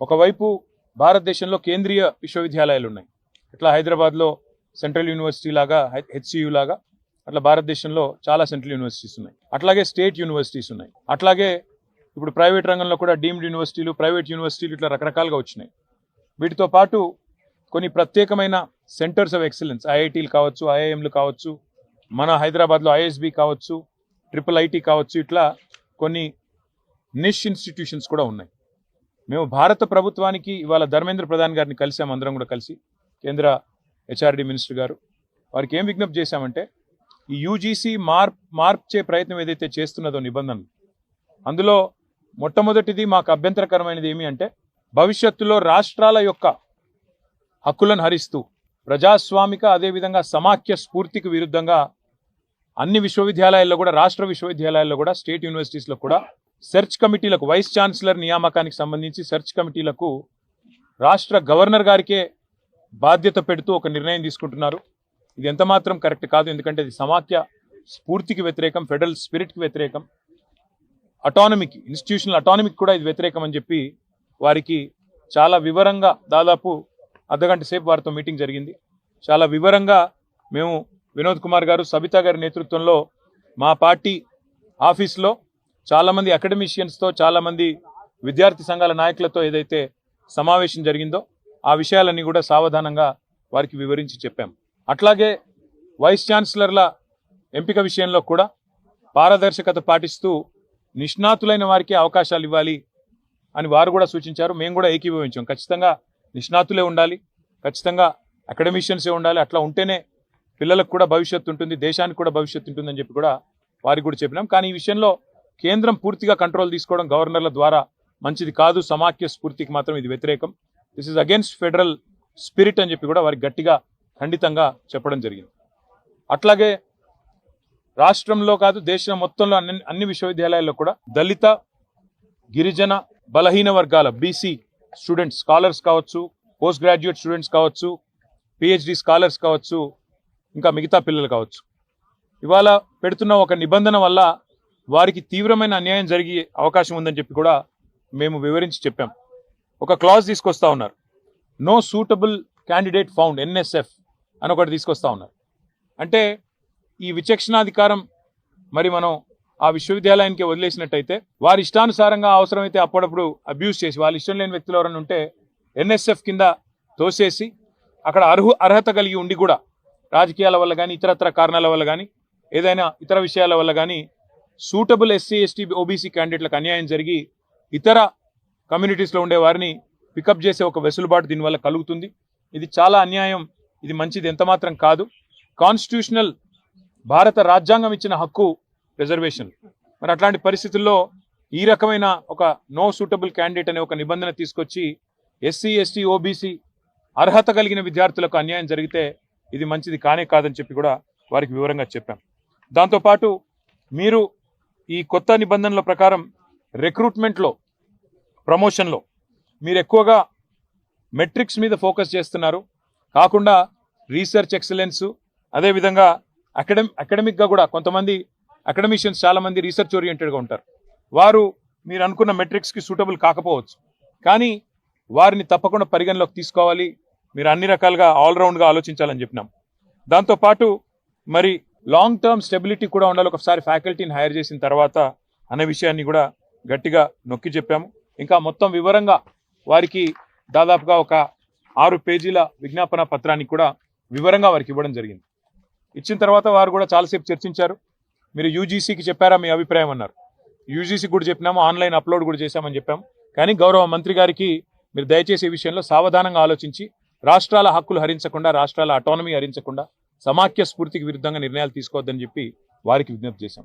ఒకవైపు భారతదేశంలో కేంద్రీయ విశ్వవిద్యాలయాలు ఉన్నాయి ఇట్లా హైదరాబాద్లో సెంట్రల్ యూనివర్సిటీ లాగా హెచ్సియు లాగా అట్లా భారతదేశంలో చాలా సెంట్రల్ యూనివర్సిటీస్ ఉన్నాయి. అట్లాగే స్టేట్ యూనివర్సిటీస్ ఉన్నాయి. అట్లాగే ఇప్పుడు ప్రైవేట్ రంగంలో కూడా డీమ్డ్ యూనివర్సిటీలు ప్రైవేట్ యూనివర్సిటీలు ఇట్లా రకరకాలుగా వచ్చినాయి. వీటితో పాటు కొన్ని ప్రత్యేకమైన సెంటర్స్ ఆఫ్ ఎక్సలెన్స్ ఐఐటీలు కావచ్చు ఐఐఎంలు కావచ్చు మన హైదరాబాద్లో ఐఎస్బి కావచ్చు ట్రిపుల్ ఐటీ కావచ్చు ఇట్లా కొన్ని నిష్ ఇన్స్టిట్యూషన్స్ కూడా ఉన్నాయి. మేము భారత ప్రభుత్వానికి ఇవాళ ధర్మేంద్ర ప్రధాన్ గారిని కలిసాం అందరం కూడా కలిసి. కేంద్ర హెచ్ఆర్డి మినిస్టర్ గారు. వారికి ఏం విజ్ఞప్తి చేశామంటే ఈ యూజీసీ మార్ప్ మార్చే ప్రయత్నం ఏదైతే చేస్తున్నదో నిబంధనలు అందులో మొట్టమొదటిది మాకు అభ్యంతరకరమైనది ఏమి అంటే భవిష్యత్తులో రాష్ట్రాల యొక్క హక్కులను హరిస్తూ ప్రజాస్వామిక అదేవిధంగా సమాఖ్య స్ఫూర్తికి విరుద్ధంగా అన్ని విశ్వవిద్యాలయాల్లో కూడా రాష్ట్ర విశ్వవిద్యాలయాల్లో కూడా స్టేట్ యూనివర్సిటీస్లో కూడా సెర్చ్ కమిటీలకు వైస్ ఛాన్సలర్ నియామకానికి సంబంధించి సెర్చ్ కమిటీలకు రాష్ట్ర గవర్నర్ గారికే బాధ్యత పెడుతూ ఒక నిర్ణయం తీసుకుంటున్నారు. ఇది ఎంత మాత్రం కరెక్ట్ కాదు ఎందుకంటే ఇది సమాఖ్య స్ఫూర్తికి వ్యతిరేకం ఫెడరల్ స్పిరిట్కి వ్యతిరేకం. అటానమీకి ఇన్స్టిట్యూషనల్ అటానమీకి కూడా ఇది వ్యతిరేకం అని చెప్పి వారికి చాలా వివరంగా దాదాపు అర్ధగంట సేపు వారితో మీటింగ్ జరిగింది. చాలా వివరంగా మేము వినోద్ కుమార్ గారు సబితా గారి నేతృత్వంలో మా పార్టీ ఆఫీస్లో చాలామంది అకాడమిషియన్స్తో చాలామంది విద్యార్థి సంఘాల నాయకులతో ఏదైతే సమావేశం జరిగిందో ఆ విషయాలన్నీ కూడా సావధానంగా వారికి వివరించి చెప్పాం. అట్లాగే వైస్ ఛాన్సలర్ల ఎంపిక విషయంలో కూడా పారదర్శకత పాటిస్తూ నిష్ణాతులైన వారికి అవకాశాలు ఇవ్వాలి అని వారు కూడా సూచించారు. మేము కూడా ఏకీభవించాం. ఖచ్చితంగా నిష్ణాతులే ఉండాలి. ఖచ్చితంగా అకాడమిషియన్సే ఉండాలి. అట్లా ఉంటేనే పిల్లలకు కూడా భవిష్యత్తు ఉంటుంది దేశానికి కూడా భవిష్యత్తు ఉంటుందని చెప్పి కూడా వారికి కూడా చెప్పినాం. కానీ ఈ విషయంలో కేంద్రం పూర్తిగా కంట్రోల్ తీసుకోవడం గవర్నర్ల ద్వారా మంచిది కాదు. సమాఖ్య స్ఫూర్తికి మాత్రం ఇది వ్యతిరేకం. This is against federal spirit అని చెప్పి కూడా వారికి గట్టిగా ఖండితంగా చెప్పడం జరిగింది. అట్లాగే రాష్ట్రంలో కాదు దేశం మొత్తంలో అన్ని అన్ని విశ్వవిద్యాలయాల్లో కూడా దళిత గిరిజన బలహీన వర్గాల బీసీ స్టూడెంట్స్ స్కాలర్స్ కావచ్చు పోస్ట్ గ్రాడ్యుయేట్ స్టూడెంట్స్ కావచ్చు పిహెచ్డి స్కాలర్స్ కావచ్చు ఇంకా మిగతా పిల్లలు కావచ్చు. ఇవాళ పెడుతున్న ఒక నిబంధన వల్ల వారికి తీవ్రమైన అన్యాయం జరిగే అవకాశం ఉందని చెప్పి కూడా మేము వివరించి చెప్పాం. ఒక క్లాజ్ తీసుకొస్తా ఉన్నారు. No suitable candidate found NSF అని ఒకటి తీసుకొస్తా ఉన్నారు. అంటే ఈ విచక్షణాధికారం మరి మనం ఆ విశ్వవిద్యాలయానికి వదిలేసినట్టయితే వారి ఇష్టానుసారంగా అవసరమైతే అప్పుడప్పుడు అబ్యూస్ చేసి వాళ్ళ ఇష్టం లేని వ్యక్తులు ఎవరైనా ఉంటే ఎన్ఎస్ఎఫ్ కింద తోసేసి అక్కడ అర్హు అర్హత కలిగి ఉండి కూడా రాజకీయాల వల్ల కానీ ఇతరత్ర కారణాల వల్ల కానీ ఏదైనా ఇతర విషయాల వల్ల కానీ సూటబుల్ ఎస్సీ ఎస్టీ ఓబీసీ క్యాండిడేట్లకు అన్యాయం జరిగి ఇతర కమ్యూనిటీస్లో ఉండే వారిని పికప్ చేసే ఒక వెసులుబాటు దీనివల్ల కలుగుతుంది. ఇది చాలా అన్యాయం. ఇది మంచిది ఎంతమాత్రం కాదు. కాన్స్టిట్యూషనల్ భారత రాజ్యాంగం ఇచ్చిన హక్కు రిజర్వేషన్. మరి అట్లాంటి పరిస్థితుల్లో ఈ రకమైన ఒక నో సూటబుల్ క్యాండిడేట్ అనే ఒక నిబంధన తీసుకొచ్చి ఎస్సీ ఎస్టీ ఓబీసీ అర్హత కలిగిన విద్యార్థులకు అన్యాయం జరిగితే ఇది మంచిది కానే కాదని చెప్పి కూడా వారికి వివరంగా చెప్పాం. దాంతోపాటు మీరు ఈ కొత్త నిబంధనల ప్రకారం రిక్రూట్మెంట్లో ప్రమోషన్లో మీరు ఎక్కువగా మెట్రిక్స్ మీద ఫోకస్ చేస్తున్నారు. కాకుండా రీసెర్చ్ ఎక్సలెన్సు అదేవిధంగా అకాడమి అకాడమిక్గా కూడా కొంతమంది అకాడమిషియన్స్ చాలామంది రీసెర్చ్ ఓరియంటెడ్గా ఉంటారు. వారు మీరు అనుకున్న మెట్రిక్స్కి సూటబుల్ కాకపోవచ్చు. కానీ వారిని తప్పకుండా పరిగణలోకి తీసుకోవాలి. మీరు అన్ని రకాలుగా ఆల్రౌండ్గా ఆలోచించాలని చెప్పినాం. దాంతోపాటు మరి లాంగ్ టర్మ్ స్టెబిలిటీ కూడా ఉండాలి. ఒకసారి ఫ్యాకల్టీని హైర్ చేసిన తర్వాత అనే విషయాన్ని కూడా గట్టిగా నొక్కి చెప్పాము. ఇంకా మొత్తం వివరంగా వారికి దాదాపుగా ఒక ఆరు పేజీల విజ్ఞాపన పత్రాన్ని కూడా వివరంగా వారికి ఇవ్వడం జరిగింది. ఇచ్చిన తర్వాత వారు కూడా చాలాసేపు చర్చించారు. మీరు యూజీసీకి చెప్పారా? మీ అభిప్రాయం అన్నారు. యూజీసీ కూడా చెప్పినాము. ఆన్లైన్ అప్లోడ్ కూడా చేశామని చెప్పాము. కానీ గౌరవ మంత్రి గారికి మీరు దయచేసి ఈ విషయంలో సావధానంగా ఆలోచించి రాష్ట్రాల హక్కులు హరించకుండా రాష్ట్రాల అటానమీ హరించకుండా సమాఖ్య స్ఫూర్తికి విరుద్ధంగా నిర్ణయాలు తీసుకోవద్దని చెప్పి వారికి విజ్ఞప్తి చేశాం.